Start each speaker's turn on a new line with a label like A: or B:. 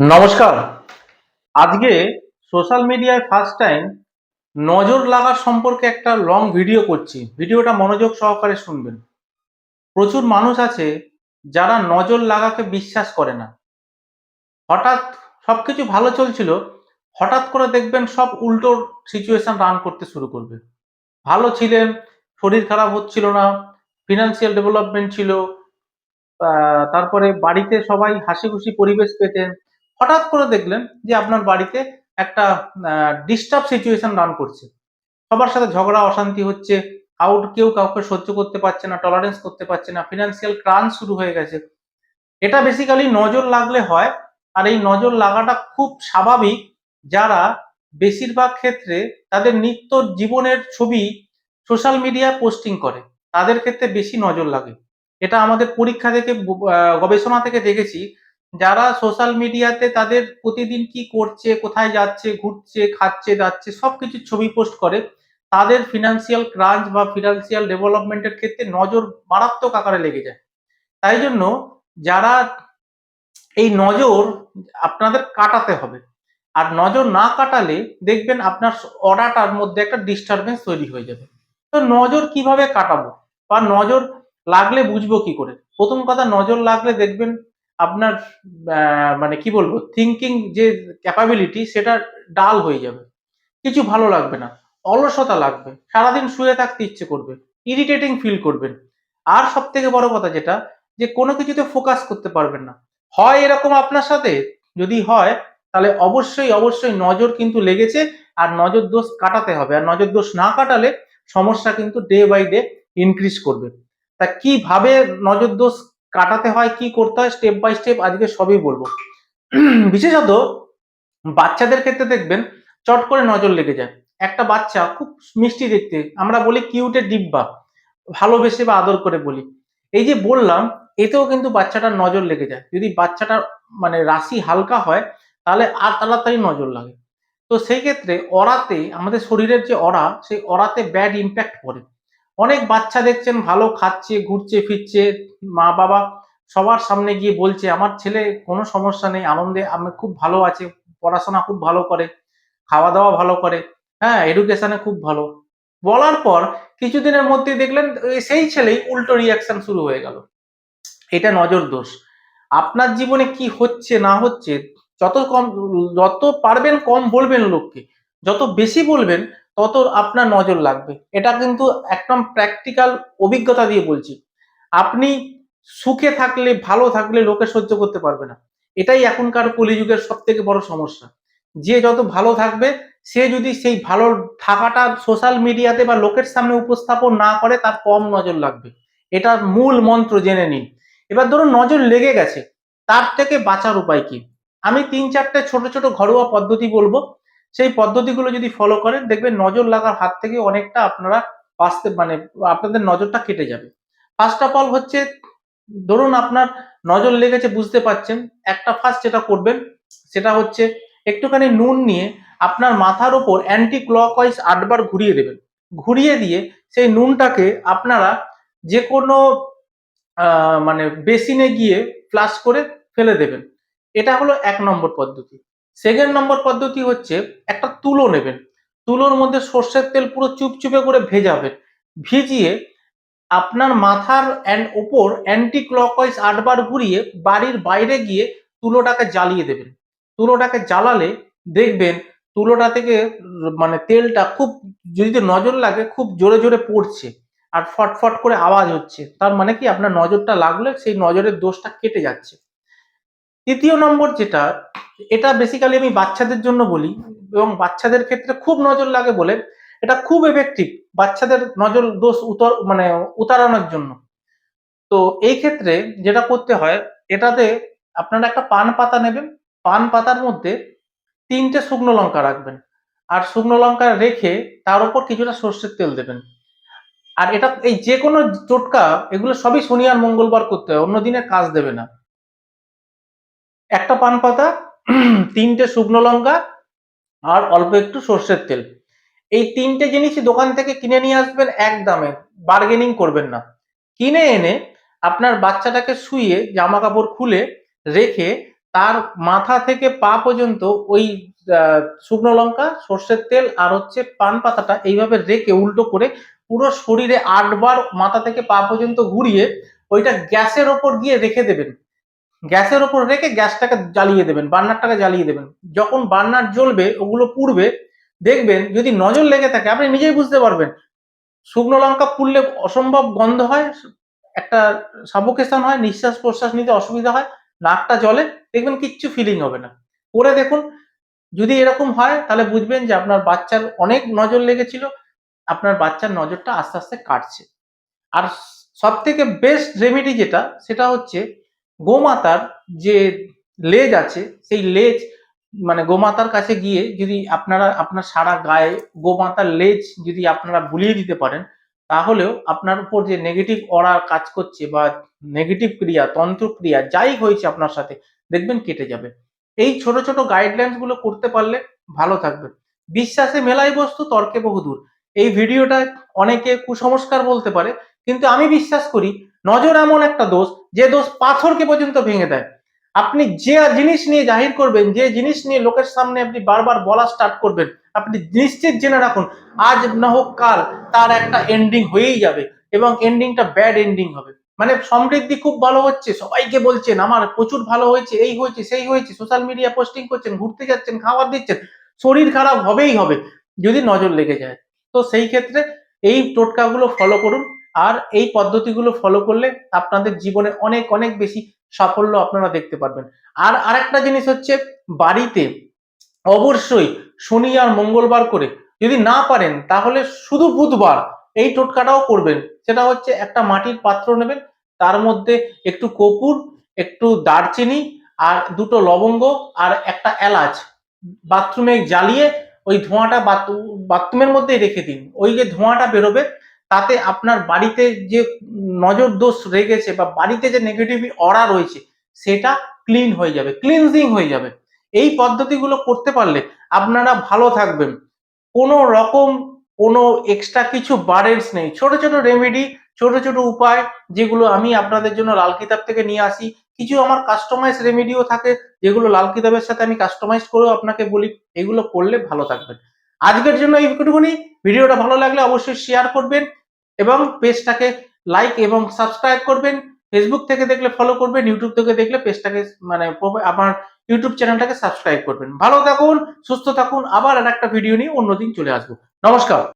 A: নমস্কার। আজকে সোশ্যাল মিডিয়ায় ফার্স্ট টাইম নজর লাগার সম্পর্কে একটা লং ভিডিও করছি। ভিডিওটা মনোযোগ সহকারে শুনবেন। প্রচুর মানুষ আছে যারা নজর লাগাকে বিশ্বাস করে না। হঠাৎ সব কিছু ভালো চলছিল, হঠাৎ করে দেখবেন সব উল্টো সিচুয়েশন রান করতে শুরু করবে। ভালো ছিলেন, শরীর খারাপ হচ্ছিল না ফিনান্সিয়াল ডেভেলপমেন্ট ছিল তারপরে বাড়িতে সবাই হাসি খুশি পরিবেশ পেতেন হঠাৎ করে দেখলেন যে আপনার বাড়িতে একটা ডিস্টার্ব সিচুয়েশন রান করছে। সবার সাথে ঝগড়া, অশান্তি হচ্ছে আউট কেউ কাউকে সহ্য করতে পারছে না টলারেন্স করতে পারছে না ফিনান্সিয়াল ক্রান শুরু হয়ে গেছে। এটা বেসিক্যালি নজর লাগলে হয়, আর এই নজর লাগাটা খুব স্বাভাবিক যারা বেশিরভাগ ক্ষেত্রে তাদের নিত্য জীবনের ছবি সোশ্যাল মিডিয়ায় পোস্টিং করে, তাদের ক্ষেত্রে বেশি নজর লাগে। এটা আমাদের পরীক্ষা থেকে গবেষণা থেকে দেখেছি যারা সোশ্যাল মিডিয়াতে তাদের প্রতিদিন কি করছে, কোথায় যাচ্ছে, ঘুরছে, খাচ্ছে, যাচ্ছে সবকিছু ছবি পোস্ট করে, তাদের ফিনান্সিয়াল ক্রাঞ্চ বা ফিনান্সিয়াল ডেভেলপমেন্টের ক্ষেত্রে নজর মারাত্মক আকারে লেগে যায়। তাই জন্য যারা এই নজর আপনাদের কাটাতে হবে। আর নজর না কাটালে দেখবেন আপনার অর্ডারটার মধ্যে একটা ডিস্টারবেন্স তৈরি হয়ে যাবে। তো নজর কীভাবে কাটাবো? বা নজর লাগলে বুঝব কি করে? প্রথম কথা, নজর লাগলে দেখবেন আপনার মানে কি বলব থিঙ্কিং যে ক্যাপাবিলিটি সেটা ডাল হয়ে যাবে। কিছু ভালো লাগবে না, অলসতা লাগবে, সারাদিন শুয়ে থাকতে ইচ্ছে করবে ইরিটেটিং ফিল করবেন। আর সব থেকে বড় কথা যেটা, যে কোনো কিছুতে ফোকাস করতে পারবেন না। হয় এরকম আপনার সাথে, যদি হয়, তাহলে অবশ্যই অবশ্যই নজর কিন্তু লেগেছে, আর নজর দোষ কাটাতে হবে। আর নজর দোষ না কাটালে সমস্যা কিন্তু ডে বাই ডে ইনক্রিজ করবে। তা কীভাবে নজর দোষ কাটাতে হয়, কি করতে হয় স্টেপ বাই স্টেপ আজকে সবই বলব। বিশেষত বাচ্চাদের ক্ষেত্রে দেখবেন, চট করে নজর লেগে যায়। একটা বাচ্চা খুব মিষ্টি দেখতে, আমরা বলি কিউটের ডিব্বা, ভালোবেসে বা আদর করে বলি। এই যে বললাম, এতেও কিন্তু বাচ্চাটার নজর লেগে যায়। যদি বাচ্চাটার মানে রাশি হালকা হয়, তাহলে আর তাড়াতাড়ি নজর লাগে। তো সেই ক্ষেত্রে অরাতে, আমাদের শরীরের যে অরা, সেই অরাতে ব্যাড ইম্প্যাক্ট পড়ে। অনেক বাচ্চা দেখছেন, ভালো খাচ্ছে, ঘুরছে, ফিরছে। মা বাবা সবার সামনে গিয়ে বলছে, আমার ছেলে কোনো সমস্যা নেই, আনন্দে আমি খুব ভালো আছে, পড়াশোনা খুব ভালো করে খাওয়া দাওয়া ভালো করে হ্যাঁ এডুকেশনে খুব ভালো। বলার পর কিছুদিনের মধ্যে দেখলেন সেই ছেলেই উল্টো রিয়াকশন শুরু হয়ে গেল। এটা নজর দোষ। আপনার জীবনে কি হচ্ছে, না হচ্ছে, যত কম, যত পারবেন কম বলবেন লোককে, যত বেশি বলবেন তত আপনার নজর লাগবে। এটা কিন্তু একদম প্র্যাকটিক্যাল অভিজ্ঞতা দিয়ে বলছি। আপনি সুখে থাকলে, ভালো থাকলে লোকে সহ্য করতে পারবে না। এটাই এখনকার কলিযুগের সব থেকে বড় সমস্যা। যে যত ভালো থাকবে, সে যদি সেই ভালো থাকাটা সোশ্যাল মিডিয়াতে বা লোকের সামনে উপস্থাপন না করে, তার কম নজর লাগবে। এটার মূল মন্ত্র জেনে নিন। এবার ধরুন নজর লেগে গেছে। তার থেকে বাঁচার উপায় কি? আমি তিন চারটে ছোট ছোট ঘরোয়া পদ্ধতি বলব। সেই পদ্ধতিগুলো যদি ফলো করেন, দেখবেন নজর লাগার হাত থেকে অনেকটা আপনারা বাঁচতে মানে আপনাদের নজরটা কেটে যাবে। ফার্স্ট অফ অল হচ্ছে, ধরুন আপনার নজর লেগেছে, বুঝতে পারছেন, একটা ফার্স্ট যেটা করবেন, সেটা হচ্ছে একটুখানি নুন নিয়ে আপনার মাথার ওপর অ্যান্টি ক্লকওয়াইজ আটবার ঘুরিয়ে দেবেন। ঘুরিয়ে দিয়ে সেই নুনটাকে আপনারা যে কোনো মানে বেসিনে গিয়ে ফ্লাশ করে ফেলে দেবেন। এটা হলো এক নম্বর পদ্ধতি। সেকেন্ড নম্বর পদ্ধতি হচ্ছে একটা তুলো নেবেন। তুলোর মধ্যে সর্ষের তেল পুরো চুপচুপে করে ভেজাবেন। ভিজিয়ে আপনার মাথার অ্যান্ড ওপর অ্যান্টি ক্লকওয়াইজ আটবার ঘুরিয়ে বাড়ির বাইরে গিয়ে তুলোটাকে জ্বালিয়ে দেবেন। তুলোটাকে জ্বালালে দেখবেন তুলোটা থেকে মানে তেলটা খুব যদি নজর লাগে খুব জোরে জোরে পড়ছে আর ফটফট করে আওয়াজ হচ্ছে। তার মানে কি আপনার নজরটা লাগলে সেই নজরের দোষটা কেটে যাচ্ছে। তৃতীয় নম্বর যেটা, এটা বেসিক্যালি আমি বাচ্চাদের জন্য বলি এবং বাচ্চাদের ক্ষেত্রে খুব নজর লাগে বলে, এটা খুব এফেক্টিভ বাচ্চাদের নজর দোষ উতর মানে উতারানোর জন্য। তো এই ক্ষেত্রে যেটা করতে হয়, এটাতে আপনারা একটা পান পাতা নেবেন, পান পাতার মধ্যে তিনটে শুকনো লঙ্কা রাখবেন। আর শুকনো লঙ্কা রেখে তার উপর কিছুটা সর্ষের তেল দেবেন। আর এটা, এই যে কোনো টোটকা, এগুলো সবই শনি আর মঙ্গলবার করতে হয় অন্য দিনে কাজ দেবে না। একটা পান পাতা, তিনটে শুকনো লঙ্কা আর অল্প একটু সর্ষের তেল। এই তিনটে জিনিসই দোকান থেকে কিনে নিয়ে আসবেন এক দামে। বার্গেনিং করবেন না। কিনে এনে আপনার বাচ্চাটাকে শুয়ে জামা কাপড় খুলে রেখে তার মাথা থেকে পা পর্যন্ত ওই শুকনো লঙ্কা, সর্ষের তেল আর হচ্ছে পান পাতাটা এইভাবে রেখে উল্টো করে পুরো শরীরে আটবার মাথা থেকে পা পর্যন্ত ঘুরিয়ে ওইটা গ্যাসের ওপর গিয়ে রেখে দেবেন। গ্যাসের ওপর রেখে গ্যাসটাকে জ্বালিয়ে দেবেন, বার্নারটাকে জ্বালিয়ে দেবেন। যখন বার্নার জ্বলবে, ওগুলো পুড়বে, দেখবেন যদি নজর লেগে থাকে, আপনি নিজেই বুঝতে পারবেন, শুকনো লঙ্কা পুড়লে অসম্ভব গন্ধ হয়, একটা সাবোকেশন হয়, নিঃশ্বাস প্রশ্বাস নিতে অসুবিধা হয়, নাকটা জলে দেখবেন কিচ্ছু ফিলিং হবে না। করে দেখুন, যদি এরকম হয়, তাহলে বুঝবেন যে আপনার বাচ্চার অনেক নজর লেগেছিল, আপনার বাচ্চার নজরটা আস্তে আস্তে কাটছে। আর সব থেকে বেস্ট রেমেডি যেটা, সেটা হচ্ছে গোমাতার যে লেজ আছে, সেই লেজ মানে গোমাতার কাছে গিয়ে যদি আপনারা, আপনার সারা গায়ে গোমাতার লেজ যদি আপনারা বুলিয়ে দিতে পারেন, তাহলেও আপনার উপর যে নেগেটিভ অরা কাজ করছে বা নেগেটিভ ক্রিয়া, তন্ত্র ক্রিয়া, যাই হয়েছে আপনার সাথে, দেখবেন কেটে যাবে। এই ছোট ছোট গাইডলাইন্সগুলো করতে পারলে ভালো থাকবে। বিশ্বাসে মেলাই বস্তু, তর্কে বহুদূর। এই ভিডিওটা অনেকে কুসংস্কার বলতে পারে, কিন্তু আমি বিশ্বাস করি নজর এমন একটা দোষ যে দোষ পাথরকে পর্যন্ত ভেঙে দেয়। আপনি যে জিনিস নিয়ে জাহির করবেন, যে জিনিস নিয়ে লোকের সামনে আপনি বারবার বলা স্টার্ট করবেন, আপনি নিশ্চিত জেনে রাখুন, আজ না হোক কাল তার একটা এন্ডিং হয়েই যাবে এবং এন্ডিংটা ব্যাড এন্ডিং হবে। মানে সমৃদ্ধি খুব ভালো হচ্ছে, সবাইকে বলছেন, আমার প্রচুর ভালো হয়েছে, এই হয়েছে, সেই হয়েছে সোশ্যাল মিডিয়া পোস্টিং করছেন, ঘুরতে যাচ্ছেন, খাবার দিচ্ছেন, শরীর খারাপ হবেই হবে। যদি নজর লেগে যায়। তো সেই ক্ষেত্রে এই টোটকাগুলো ফলো করুন আর এই পদ্ধতিগুলো ফলো করলে আপনাদের জীবনে অনেক অনেক বেশি সাফল্য আপনারা দেখতে পারবেন। আর আরেকটা জিনিস হচ্ছে বাড়িতে অবশ্যই শনি আর মঙ্গলবার করে যদি না পারেন তাহলে শুধু বুধবার এই টোটকাটাও করবেন। সেটা হচ্ছে একটা মাটির পাত্র নেবেন, তার মধ্যে একটু কপুর, একটু দারচিনি আর দুটো লবঙ্গ আর একটা এলাচ বাথরুমে জ্বালিয়ে ওই ধোঁয়াটা বাথরুমের মধ্যেই রেখে দিন। ওই যে ধোঁয়াটা বেরোবে তাতে আপনার বাড়িতে যে নজর দোষ রেগেছে বা বাড়িতে যে নেগেটিভ অরা রয়েছে, সেটা ক্লিন হয়ে যাবে ক্লিনজিং হয়ে যাবে। এই পদ্ধতিগুলো করতে পারলে আপনারা ভালো থাকবেন। কোনো রকম কোনো এক্সট্রা কিছু বারেন্স নেই। ছোট ছোট রেমেডি ছোট ছোট উপায় যেগুলো আমি আপনাদের জন্য লাল কিতাব থেকে নিয়ে আসি। কিছু আমার কাস্টমাইজ রেমেডিও থাকে, যেগুলো লাল কিতাবের সাথে আমি কাস্টমাইজ করেও আপনাকে বলি, এগুলো করলে ভালো থাকবেন। আজকের জন্য এইটুকুনি ভিডিওটা ভালো লাগলে অবশ্যই শেয়ার করবেন। এবং পেজটাকে লাইক এবং সাবস্ক্রাইব করবেন। ফেসবুক থেকে দেখলে ফলো করবেন ইউটিউব থেকে দেখলে পেজটাকে মানে আমার ইউটিউব চ্যানেলটাকে সাবস্ক্রাইব করবেন। ভালো থাকুন, সুস্থ থাকুন। আবার আর একটা ভিডিও নিয়ে অন্যদিন চলে আসব। নমস্কার।